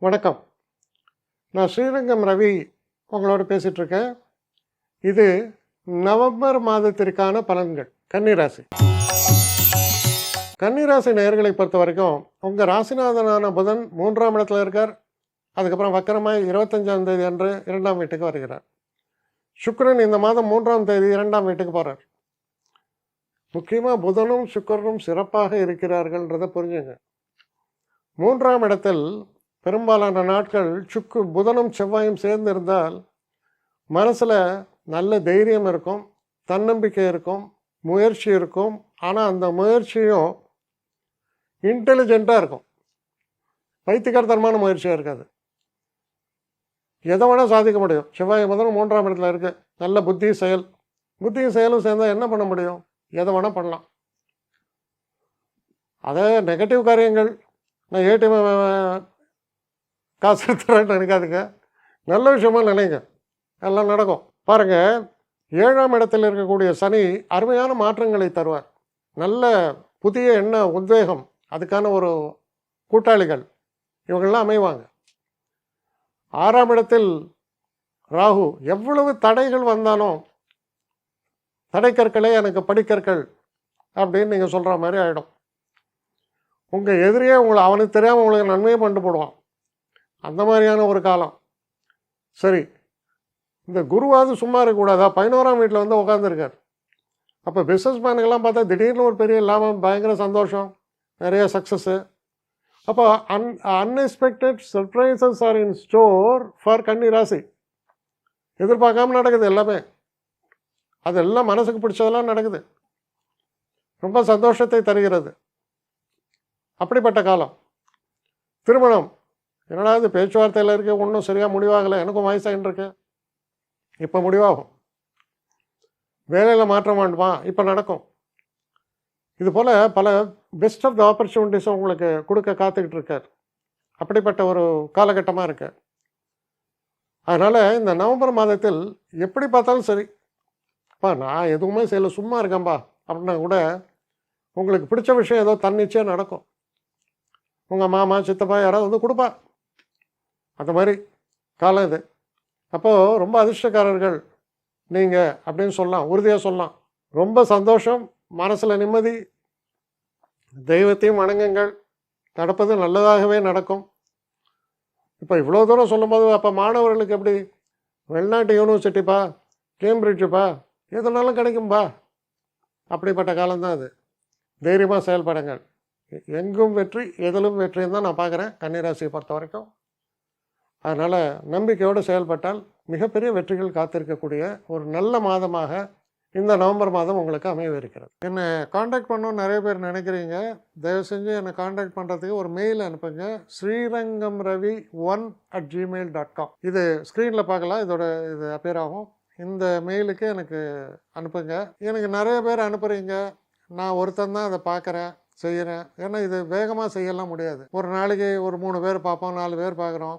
வணக்கம். நான் ஸ்ரீரங்கம் ரவி உங்களோட பேசிகிட்ருக்கேன் இது நவம்பர் மாதத்திற்கான பலன்கள். கன்னிராசி. கன்னிராசி நேர்களை பொறுத்த வரைக்கும் உங்கள் ராசிநாதனான புதன் மூன்றாம் இடத்துல இருக்கார். அதுக்கப்புறம் வக்கரமாய் இருபத்தஞ்சாம் தேதி அன்று இரண்டாம் வீட்டுக்கு வருகிறார். சுக்கரன் இந்த மாதம் மூன்றாம் தேதி இரண்டாம் வீட்டுக்கு போகிறார் முக்கியமாக புதனும் சுக்கரனும் சிறப்பாக இருக்கிறார்கள்ன்றதை புரிஞ்சுங்க. மூன்றாம் இடத்தில் பெரும்பாலான நாட்கள் சுக்கு புதனும் செவ்வாயும் சேர்ந்து இருந்தால் மனசில் நல்ல தைரியம் இருக்கும் தன்னம்பிக்கை இருக்கும் முயற்சி இருக்கும். ஆனால் அந்த முயற்சியும் இன்டெலிஜெண்ட்டாக இருக்கும். பைத்தியக்காரத்தனமான முயற்சியாக இருக்காது. எதை வேணால் சாதிக்க முடியும். செவ்வாய் புதனும் மூன்றாம் இடத்துல இருக்குது நல்ல புத்தி செயல். புத்தியும் செயலும் சேர்ந்தால் என்ன பண்ண முடியும்? எதை வேணால் பண்ணலாம். அதே நெகட்டிவ் காரியங்கள். நான் ஏடிஎம் காசு எடுத்துறேன்னு நினைக்காதுங்க. நல்ல விஷயமா நினைங்க. எல்லாம் நடக்கும். பாருங்கள் ஏழாம் இடத்தில் இருக்கக்கூடிய சனி அருமையான மாற்றங்களை தருவார். நல்ல புதிய எண்ண உத்வேகம் அதுக்கான ஒரு கூட்டாளிகள். இவங்கள்லாம் அமைவாங்க. ஆறாம் இடத்தில் ராகு எவ்வளவு தடைகள் வந்தாலும் தடைக்கற்களே எனக்கு படிக்கற்கள் அப்படின்னு நீங்கள் சொல்கிற மாதிரி ஆகிடும் உங்கள் எதிரியே உங்களை அவனுக்கு தெரியாமல் உங்களுக்கு நன்மையை பண்ணிட்டு போடுவான். அந்த மாதிரியான ஒரு காலம். சரி. இந்த குருவாவது சும்மா இருக்கக்கூடாதா? பதினோராம் வீட்டில் வந்து உட்காந்துருக்கார் அப்போ பிஸ்னஸ் மேனுக்கெல்லாம் பார்த்தா திடீர்னு ஒரு பெரிய லாபம் பயங்கர சந்தோஷம் நிறைய சக்ஸஸ்ஸு அப்போ un unexpected surprises are in store for Kanni rasi. எதிர்பார்க்காம நடக்குது எல்லாமே. அதெல்லாம் மனசுக்கு பிடிச்சதெல்லாம் நடக்குது. ரொம்ப சந்தோஷத்தை தருகிறது. அப்படிப்பட்ட காலம். திருமணம். என்னடா இது பேச்சுவார்த்தையில் இருக்க ஒன்றும் சரியாக முடிவாகலை. எனக்கும் வயசாகின்னு இருக்கு. இப்போ முடிவாகும். வேலையில் மாற்றம் வேண்டுமா? இப்போ நடக்கும். இது போல் பல பெஸ்ட் ஆஃப் த ஆப்பர்ச்சுனிட்டிஸும் உங்களுக்கு கொடுக்க காத்துக்கிட்டு இருக்கார். அப்படிப்பட்ட ஒரு காலகட்டமாக இருக்கு. அதனால் இந்த நவம்பர் மாதத்தில் எப்படி பார்த்தாலும் சரி. அப்பா நான் எதுவுமே செய்யலை சும்மா இருக்கேன்பா. அப்படின்னா கூட உங்களுக்கு பிடிச்ச விஷயம் ஏதோ தன்னிச்சையாக நடக்கும். உங்கள் மாமா சித்தப்பா யாராவது வந்து கொடுப்பா. அந்த மாதிரி காலம் இது. அப்போது ரொம்ப அதிர்ஷ்டக்காரர்கள் நீங்கள் அப்படின்னு சொல்லலாம் உறுதியாக சொல்லலாம். ரொம்ப சந்தோஷம் மனசில் நிம்மதி தெய்வத்தையும் வணங்குங்கள். நடப்பது நல்லதாகவே நடக்கும். இப்போ இவ்வளோ தூரம் சொல்லும்போது அப்போ மாணவர்களுக்கு எப்படி? வெளிநாட்டு யூனிவர்சிட்டிப்பா கேம்பிரிட்ஜுப்பா எதுனாலும் கிடைக்கும்பா? அப்படிப்பட்ட காலம்தான் அது. தைரியமாக செயல்படுங்கள். எங்கும் வெற்றி எதிலும் வெற்றின்னு தான் நான் பார்க்குறேன். கன்னிராசியை பொறுத்த வரைக்கும் அதனால் நம்பிக்கையோடு செயல்பட்டால் மிகப்பெரிய வெற்றிகள் காத்திருக்கக்கூடிய ஒரு நல்ல மாதமாக இந்த நவம்பர் மாதம் உங்களுக்கு அமையவிருக்கிறது. என்னை காண்டாக்ட் பண்ணணும்னு நிறைய பேர் நினைக்கிறீங்க. தயவு செஞ்சு என்னை காண்டாக்ட் பண்ணுறதுக்கு ஒரு மெயில் அனுப்புங்க. Srirangam Ravi one at Gmail dot com இது ஸ்க்ரீனில் பார்க்கலாம். இதோட இது அப்பியர் ஆகும். இந்த மெயிலுக்கு எனக்கு அனுப்புங்க. எனக்கு நிறைய பேர் அனுப்புகிறீங்க நான் ஒருத்தன் தான் அதை பார்க்குறேன் செய்கிறேன் ஏன்னா இது வேகமாக செய்யலாம் முடியாது. ஒரு நாளைக்கு ஒரு மூணு பேர் பார்ப்போம் நாலு பேர் பார்க்குறோம்.